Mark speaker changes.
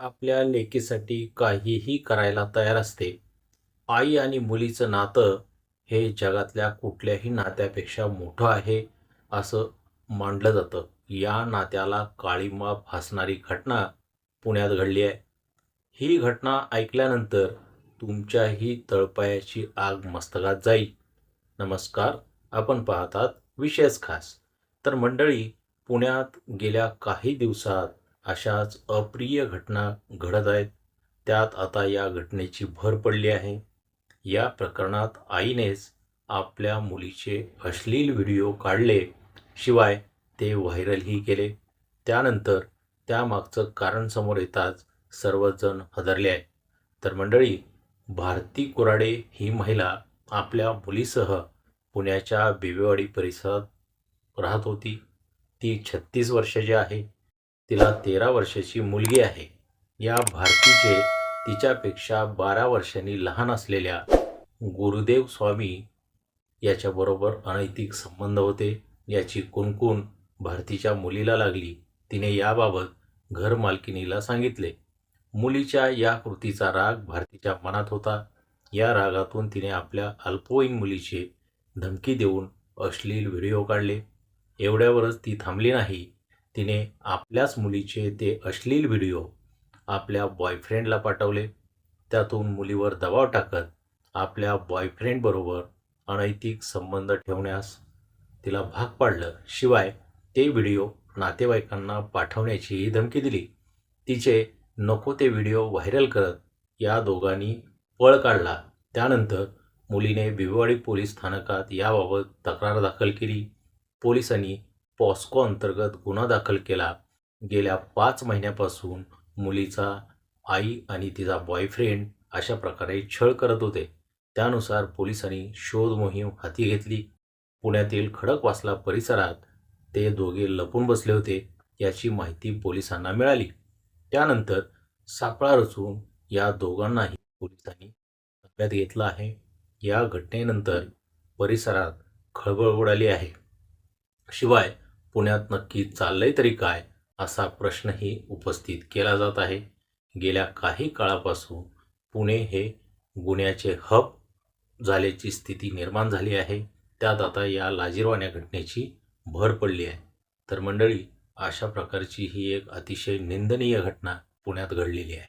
Speaker 1: आपल्या लेकीसाठी काहीही करायला तयार असते. आई आणि मुलीचं नातं हे जगातल्या कुठल्याही नात्यापेक्षा मोठं आहे असं मानलं जातं. या नात्याला काळीमा फासणारी घटना पुण्यात घडली आहे. ही घटना ऐकल्यानंतर तुमच्याही तळपायाची आग मस्तकात जाईल. नमस्कार आपण पाहतात विशेष खास. तर मंडळी पुण्यात गेल्या काही दिवसात अशाच अप्रिय घटना घडत आहेत. त्यात आता या घटनेची भर पडली आहे. या प्रकरणात आईनेच आपल्या मुलीचे अश्लील व्हिडिओ काढले. शिवाय ते व्हायरलही केले. त्यानंतर त्यामागचं कारण समोर येताच सर्वजण हदरले आहे तर मंडळी भारती कुराडे ही महिला आपल्या मुलीसह पुण्याच्या बिबेवाडी परिसरात राहत होती. ती छत्तीस वर्षाची आहे. तिला तेरा वर्षाची मुलगी आहे. या भारतीचे तिच्यापेक्षा बारा वर्षांनी लहान असलेल्या गुरुदेव स्वामी याच्याबरोबर अनैतिक संबंध होते. याची कुणकुण भारतीच्या मुलीला लागली. तिने याबाबत घर मालकिनीला सांगितले. मुलीच्या या कृतीचा राग भारतीच्या मनात होता. या रागातून तिने आपल्या अल्पवयीन मुलीचे धमकी देऊन अश्लील व्हिडिओ काढले. एवढ्यावरच ती थांबली नाही. तिने आपल्याच मुलीचे ते अश्लील व्हिडिओ आपल्या बॉयफ्रेंडला पाठवले. त्यातून मुलीवर दबाव टाकत आपल्या बॉयफ्रेंडबरोबर अनैतिक संबंध ठेवण्यास तिला भाग पाडलं. शिवाय ते व्हिडिओ नातेवाईकांना पाठवण्याचीही धमकी दिली. तिचे नको ते व्हिडिओ व्हायरल करत या दोघांनी पळ काढला. त्यानंतर मुलीने बिबवाडी पोलीस स्थानकात याबाबत तक्रार दाखल केली. पोलिसांनी पॉस्को अंतर्गत गुन्हा दाखल केला. गेल्या पाच महिन्यापासून मुलीचा आई आणि तिचा बॉयफ्रेंड अशा प्रकारे छळ करत होते. त्यानुसार पोलिसांनी शोध मोहीम हाती घेतली. पुण्यातील खडकवासला परिसरात ते दोघे लपून बसले होते याची माहिती पोलिसांना मिळाली. त्यानंतर सापळा रचून या दोघांनाही पोलिसांनी ताब्यात घेतलं आहे. या घटनेनंतर परिसरात खळबळ उडाली आहे. शिवाय पुण्यात नक्की चाललंय तरी काय असा प्रश्नही उपस्थित केला जात आहे. गेल्या काही काळापासून पुणे हे गुन्ह्याचे हब झाल्याची स्थिती निर्माण झाली आहे. त्यात आता या लाजीरवाण्या घटनेची भर पडली आहे. तर मंडळी अशा प्रकारची ही एक अतिशय निंदनीय घटना पुण्यात घडलेली आहे.